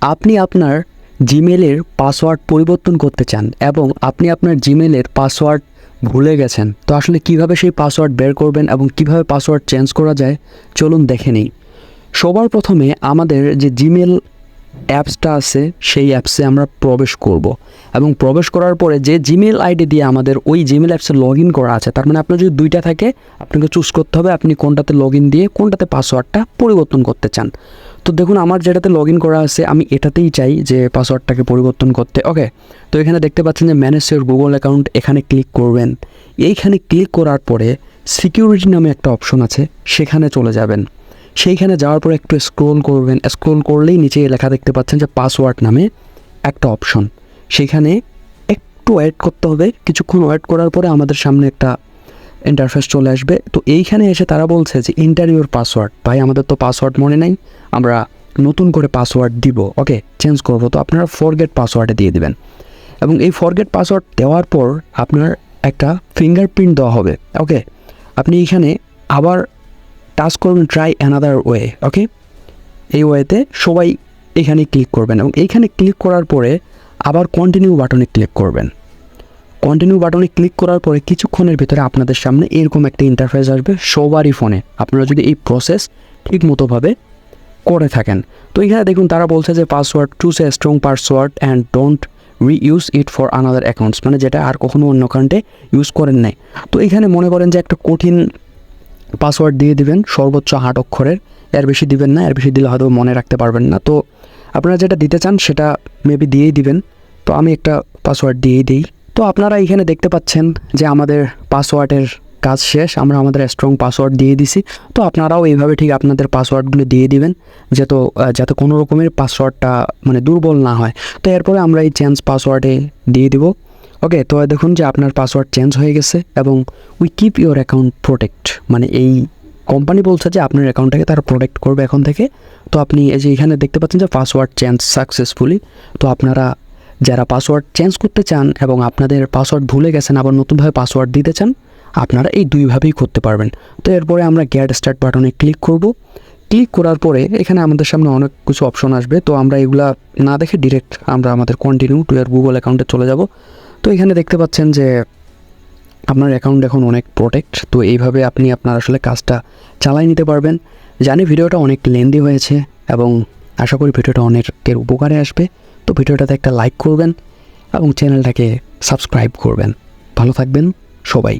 আপনি আপনার জিমেলের পাসওয়ার্ড পরিবর্তন করতে চান এবং আপনি আপনার জিমেলের পাসওয়ার্ড ভুলে গেছেন, তো আসলে কীভাবে সেই পাসওয়ার্ড বের করবেন এবং কীভাবে পাসওয়ার্ড চেঞ্জ করা যায়, চলুন দেখে নিই। সবার প্রথমে আমাদের যে জিমেল অ্যাপসটা আছে, সেই অ্যাপসে আমরা প্রবেশ করব এবং প্রবেশ করার পরে যে জিমেল আইডি দিয়ে আমাদের ওই জিমেল অ্যাপসে লগ ইন করা আছে, তার মানে আপনার যদি দুইটা থাকে, আপনাকে চুজ করতে হবে আপনি কোনটাতে লগ ইন দিয়ে কোনটাতে পাসওয়ার্ডটা পরিবর্তন করতে চান। তো দেখুন, আমার যেটাতে লগ ইন করা আছে, আমি এটাতেই চাই যে পাসওয়ার্ডটাকে পরিবর্তন করতে। ওকে তো এখানে দেখতে পাচ্ছেন যে ম্যানেজ ইউর গুগল অ্যাকাউন্ট এখানে ক্লিক করবেন। এইখানে ক্লিক করার পরে সিকিউরিটি নামে একটা অপশন আছে, সেখানে চলে যাবেন। সেইখানে যাওয়ার পরে একটু স্ক্রোল করবেন। স্ক্রোল করলেই নিচে লেখা দেখতে পাচ্ছেন যে পাসওয়ার্ড নামে একটা অপশন সেইখানে একটু ওয়েট করতে হবে। কিছুক্ষণ ওয়েট করার পরে আমাদের সামনে একটা ইন্টারফেস চলে আসবে। তো এইখানে এসে তারা বলছে যে ইন্টারভিউর পাসওয়ার্ড ভাই, আমাদের তো পাসওয়ার্ড মনে নাই। আমরা নতুন করে পাসওয়ার্ড দিব ওকে চেঞ্জ করব, তো আপনারা ফরগেট পাসওয়ার্ডে দিয়ে দিবেন। এবং এই ফরগেট পাসওয়ার্ড দেওয়ার পর আপনার একটা ফিঙ্গারপ্রিন্ট দেওয়া হবে ওকে আপনি এখানে আবার টাচ করবেন ট্রাই অ্যানাদার ওয়ে ওকে এই ওয়েতে সবাই এখানে ক্লিক করবেন এবং এইখানে ক্লিক করার পরে আবার কন্টিনিউ বাটনে ক্লিক করবেন। কন্টিনিউ বাটনে ক্লিক করার পরে কিছুক্ষণের ভিতরে আপনাদের সামনে এরকম একটা ইন্টারফেস আসবে সবারই ফোনে আপনারা যদি এই প্রসেস ঠিক মতোভাবে করে থাকেন। তো এখানে দেখুন, তারা বলছে যে password choose a strong password and don't reuse it for another accounts মানে যেটা আর কখনো অন্য অ্যাকাউন্টে ইউজ করেন নাই। তো এখানে মনে করেন যে একটা কঠিন পাসওয়ার্ড দিয়ে দিবেন, সর্বোচ্চ আট অক্ষরের, এর বেশি দিবেন না, এর বেশি দিলে হয়তো মনে রাখতে পারবেন না। তো আপনারা যেটা দিতে চান, সেটা মেবি দিয়েই দিবেন। তো আমি একটা পাসওয়ার্ড দিয়েই দিই। তো আপনারা এখানে দেখতে পাচ্ছেন যে আমাদের পাসওয়ার্ডের কাজ শেষ আমরা আমাদের স্ট্রং পাসওয়ার্ড দিয়ে দিছি। তো আপনারাও এইভাবে ঠিক আপনাদের পাসওয়ার্ডগুলো দিয়ে দিবেন আহ, যাতে কোনো রকমের পাসওয়ার্ডটা মানে দুর্বল না হয়। তো এরপরে আমরা এই চেঞ্জ পাসওয়ার্ডে দিয়ে দিব। ওকে তো দেখুন যে আপনার পাসওয়ার্ড চেঞ্জ হয়ে গেছে এবং we keep your account protect মানে এই কোম্পানি বলছে যে আপনার অ্যাকাউন্টটাকে তারা প্রোটেক্ট করবে এখন থেকে। তো আপনি এই যে এখানে দেখতে পাচ্ছেন যে পাসওয়ার্ড চেঞ্জ সাকসেসফুলি তো আপনারা যারা পাসওয়ার্ড চেঞ্জ করতে চান এবং আপনাদের পাসওয়ার্ড ভুলে গেছেন আবার নতুনভাবে পাসওয়ার্ড দিতে চান আপনারা এই দুইভাবেই করতে পারবেন। তো এরপরে আমরা গ্যাট স্টার্ট বাটনে ক্লিক করব। ক্লিক করার পরে এখানে আমাদের সামনে অনেক কিছু অপশন আসবে। তো আমরা এগুলা না দেখে ডিরেক্ট আমরা আমাদের কন্টিনিউ টু ইয়ার গুগল অ্যাকাউন্টে চলে যাব। তো এখানে দেখতে পাচ্ছেন যে আপনার অ্যাকাউন্ট এখন অনেক প্রোটেক্ট তো এইভাবে আপনি আপনার আসলে কাজটা চালাই নিতে পারবেন। জানি ভিডিওটা অনেক লেন্দি হয়েছে এবং আশা করি ভিডিওটা অনেকের উপকারে আসবে। তো ভিডিওটাতে একটা লাইক করবেন এবং চ্যানেলটাকে সাবস্ক্রাইব করবেন। ভালো থাকবেন সবাই।